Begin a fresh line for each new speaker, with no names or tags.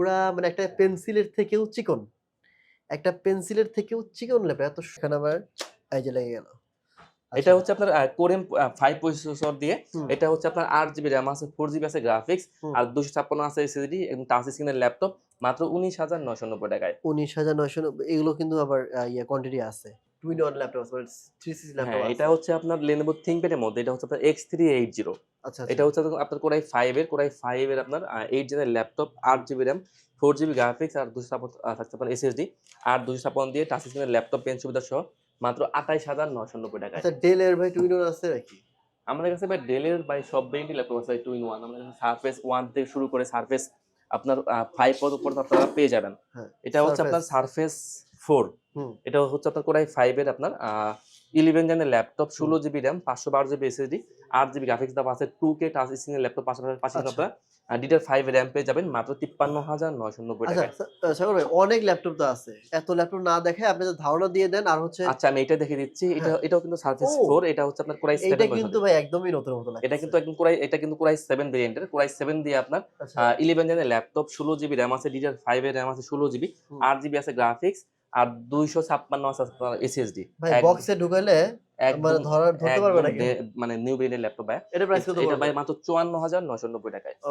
পুরা মানে একটা পেন্সিলের থেকেও চিকন। একটা পেন্সিলের থেকেও চিকন ল্যাপটপ এত সেখানে আবার এই যে লেগে গেল।
এটা হচ্ছে আপনার কোরেম ফাইভ প্রসেসর দিয়ে। এটা হচ্ছে আপনার আট জিবি র্যাম আছে ফোর জিবি আছে গ্রাফিক্স আর দুশো ছাপ্পান্ন আছে এসএসডি এবং টাচ স্ক্রিনের ল্যাপটপ মাত্র উনিশ হাজার নয়শো নব্বই টাকায়।
উনিশ হাজার নয়শো এগুলো কিন্তু আবার ইয়ে কোয়ান্টিটি আছে। Twin one laptop three six laptop
এটা হচ্ছে আপনার লেনোভো থিংকপ্যাডের মধ্যে এটা হচ্ছে আপনার এক্স থ্রি এইট জিরো
আচ্ছা
এটা হচ্ছে আপনার কোরাই ফাইভ এর কোরাই ফাইভ এর আপনার এইট জেনের ল্যাপটপ আট GB RAM four GB graphics আর দুশো ছাপ্পান্ন আহ, থাকছে আপনার এসএসডি আর দুশো ছাপ্পান্ন দিয়ে টাচ স্ক্রিনের ল্যাপটপ পেন সুবিধা সহ মাত্র আঠাইশ হাজার নয়শো নব্বই টাকায়
আচ্ছা ডেল এর ভাই টুইন ওয়ান আছে নাকি?
আমাদের কাছে ভাই ডেলের বাই সব ব্র্যান্ডই ল্যাপটপ আছে টু ইন ওয়ান আমাদের কাছে সারফেস ওয়ান থেকে শুরু করে সারফেস আপনার ফাইভ পর্যন্ত আপনারা পেয়ে যাবেন।
হ্যাঁ,
এটা হচ্ছে আপনার। Surface four. এটা হচ্ছে আপনার কোরাই ফাইভ এর আপনার ইলেভেন জেনের ল্যাপটপ ষোলো জিবি র্যাম পাঁচশো বারো জিবি এসএসডি আট জিবি গ্রাফিক্স দাম আছে টু কে টাচ স্ক্রিনের ল্যাপটপ পাশাপাশি
আচ্ছা।
আপনার ডিটার ফাইভ র্যাম পেয়ে যাবেন মাত্র তিপ্পান্ন হাজার নয়শো নব্বই
আচ্ছা ভাই অনেক ল্যাপটপ তো আছে। এত ল্যাপটপ না দেখে আপনি ধারণা দিয়ে দেন আর হচ্ছে
আচ্ছা আমি এটা দেখে দিচ্ছি। এটা এটাও কিন্তু সারফেস। ফোর এটা হচ্ছে আপনার কোরাই সেভেন
কিন্তু ভাই একদমই নতুন মতো
এটা কিন্তু একদম কোরাই এটা কিন্তু কোরাই সেভেন ভেরিয়েন্টের কোরাই সেভেন দিয়ে আপনার ইলেভেন জেনের ল্যাপটপ ষোলো জিবি র্যাম আছে ডিডিআর ফাইভ এর র্যাম আছে ষোলো জিবি। আট জিবি আছে গ্রাফিক্স আর দুইশো ছাপ্পান্ন এসএসডি
বক্সে ঢুকাইলে মানে ধরার ধরতে পারবে নাকি?
মানে নিউ ব্রিডের ল্যাপটপ ভাই।
এটা প্রাইস কত
এটা ভাই মাত্র চুয়ান্ন হাজার নশো নব্বই টাকায়।